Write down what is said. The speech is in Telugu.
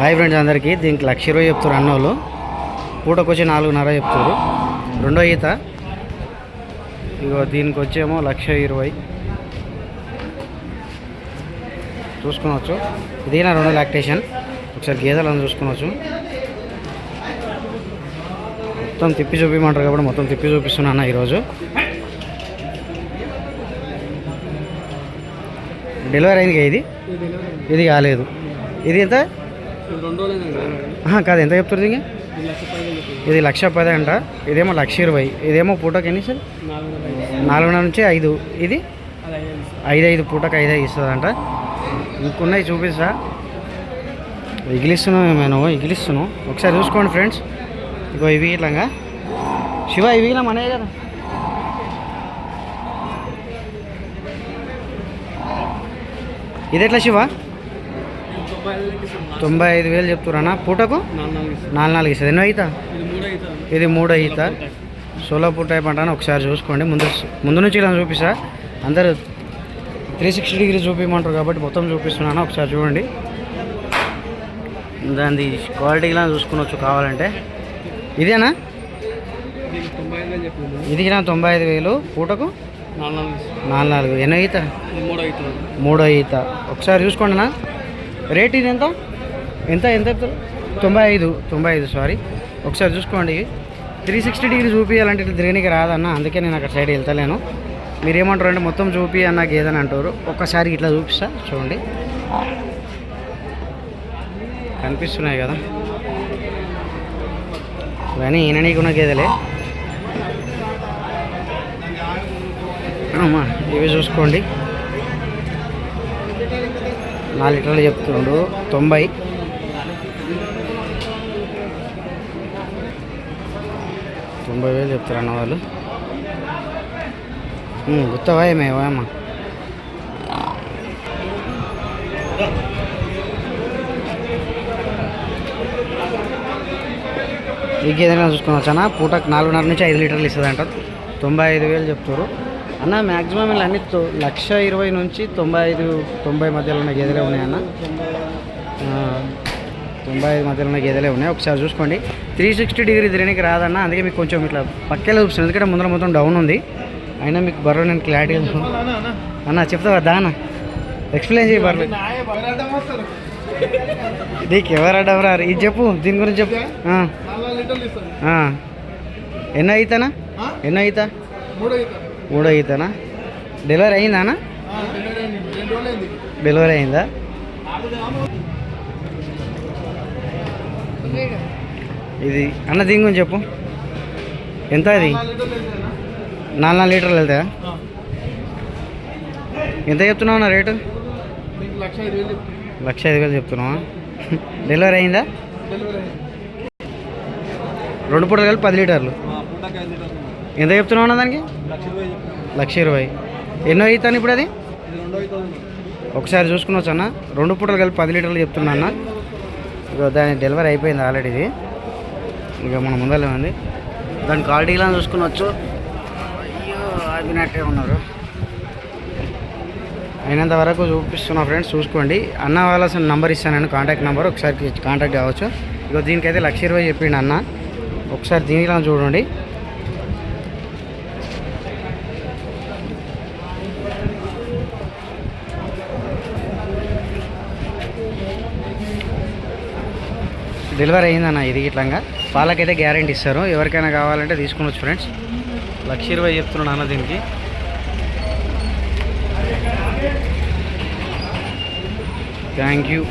హాయ్ ఫ్రెండ్స్ అందరికీ. దీనికి లక్ష ఇరవై చెప్తారు అన్నోళ్ళు. పూటకు వచ్చి నాలుగున్నర చెప్తారు రెండో ఈత. ఇగో దీనికి వచ్చేమో లక్ష ఇరవై. చూసుకోవచ్చు ఇది నా రెండో లాక్టేషన్? ఒకసారి గేదెలను చూసుకోవచ్చు మొత్తం తిప్పి చూపించమంటారు కాబట్టి మొత్తం తిప్పి చూపిస్తున్నా అన్న ఈరోజు. డెలివరీ అయింది ఇది? ఇది కాలేదు. ఇది ఎంత? కాదు ఎంత చెప్తారు ఇది ఇది లక్ష పది అంట ఇదేమో లక్ష ఇరవై. ఇదేమో పూటకి ఎన్ని సార్? నాలుగున్నర నుంచి ఐదు. ఇది? ఐదు. ఐదు పూటకి ఐదు ఐదు ఇస్తుందంట. ఇంకున్నాయి చూపిస్తా. ఇగిలిస్తున్నావు ఏమైనా ఇగిలిస్తున్నావు. ఒకసారి చూసుకోండి ఫ్రెండ్స్. ఇగో ఇవి ఇట్లాగా. శివ ఇవి ఇలా మనయే కదా. ఇది ఎట్లా శివ? తొంభై ఐదు వేలు చెప్తున్నా పూటకు? నాలుగు నాలుగు ఇస్తుంది. ఎన్నో అవుతా ఇది మూడు ఈత. సోలో పూట అంటాను ఒకసారి చూసుకోండి. ముందు ముందు నుంచి ఇలా చూపిస్తా. అందరూ త్రీ సిక్స్టీ డిగ్రీ చూపించమంటారు కాబట్టి మొత్తం చూపిస్తున్నాను. ఒకసారి చూడండి. దాని క్వాలిటీ ఇలా చూసుకోవచ్చు కావాలంటే. ఇదేనా? ఇది ఇలా తొంభై ఐదు వేలు. పూటకు? నాలుగు నాలుగు. ఎన్నో ఈత? మూడు ఈత. ఒకసారి చూసుకోండి నా రేట్ ఇది ఎంత? ఎంత ఎంత చెప్తారు? తొంభై ఐదు తొంభై ఐదు సారీ ఒకసారి చూసుకోండి త్రీ సిక్స్టీ డిగ్రీ చూపించాలంటే ఇట్లా తిరగనికి రాదన్న అందుకే నేను అక్కడ సైడ్ వెళ్తలేను. మీరు ఏమంటారు అంటే మొత్తం చూపి అన్న గేదని అంటారు. ఒక్కసారి ఇట్లా చూపిస్తా చూడండి. కనిపిస్తున్నాయి కదా. ఇవన్నీ ఈయననీకున్న గేదెలే. ఇవి చూసుకోండి. నాలుగు లీటర్లు చెప్తుండు తొంభై. తొంభై వేలు చెప్తారు అన్న వాళ్ళు. ఉమ్, గుత్తవా ఏమేవా అమ్మ. ఈ గేదెనా పూటకు నాలుగున్నర నుంచి ఐదు లీటర్లు ఇస్తుంది అంట తొంభై ఐదు వేలు చెప్తారు. అన్న మ్యాక్సిమం ఇలా అన్ని తొ- లక్ష ఇరవై నుంచి తొంభై ఐదు తొంభై మధ్యలో ఉన్న గేదెలే ఉన్నాయన్న తొంభై ఐదు మధ్యలో ఉన్న గేదెలే ఉన్నాయి. ఒకసారి చూసుకోండి. త్రీ సిక్స్టీ డిగ్రీ తిరగడానికి రాదన్న అందుకే మీకు కొంచెం ఇట్లా పక్కేలా చూపిస్తుంది ఎందుకంటే ముందర మొత్తం డౌన్ ఉంది. అయినా మీకు బర్రె నేను క్లారిటీ అన్న చెప్తావా? దానా ఎక్స్ప్లెయిన్ చేయి బర్రె. నీకు ఎవరు అడ్డం రారు ఇది చెప్పు దీని గురించి చెప్పు. ఎన్నో అవుతానా ఎన్నో అవుతా మూడో ఈతనా డెలివరీ అయిందా అన్న డెలివరీ అయిందా? ఇది అన్న దీని గురించి చెప్పు. ఎంత ఇది? నాలుగు నాలుగు లీటర్లు వెళ్తాయా? ఎంత చెప్తున్నావు అన్న రేటు? లక్ష ఐదు వేలు చెప్తున్నావా? డెలివరీ అయిందా? రెండు పూటలు కలిపి పది లీటర్లు. ఎంత చెప్తున్నావు దానికి? లక్ష ఇరవై. ఎన్నో అవుతాను ఇప్పుడు అది? ఒకసారి చూసుకున్నవచ్చు అన్న. రెండు పూటలు కలిపి పది లీటర్లు చెప్తున్నా అన్న. ఇక దాని డెలివరీ అయిపోయింది ఆల్రెడీ ఇది. ఇక మన ముందరలో ఉంది. దాని క్వాలిటీ ఇలా చూసుకున్నవచ్చు అయ్యో ఆగినట్టే ఉన్నారు. అయినంత వరకు చూపిస్తున్నా ఫ్రెండ్స్ చూసుకోండి. అన్న వాళ్ళ నంబర్ ఇస్తాను నేను కాంటాక్ట్ నెంబర్ ఒకసారి కాంటాక్ట్ కావచ్చు. ఇక దీనికైతే లక్ష ఇరవై చెప్పిండి అన్న. ఒకసారి దీనిలా చూడండి. డెలివరీ అయిందన్న ఇది ఇట్లాగా. పాలకైతే గ్యారంటీ ఇస్తారు. ఎవరికైనా కావాలంటే తీసుకునొచ్చు ఫ్రెండ్స్. లక్ష ఇరవై చెప్తున్నాను అన్న దీనికి. Thank you.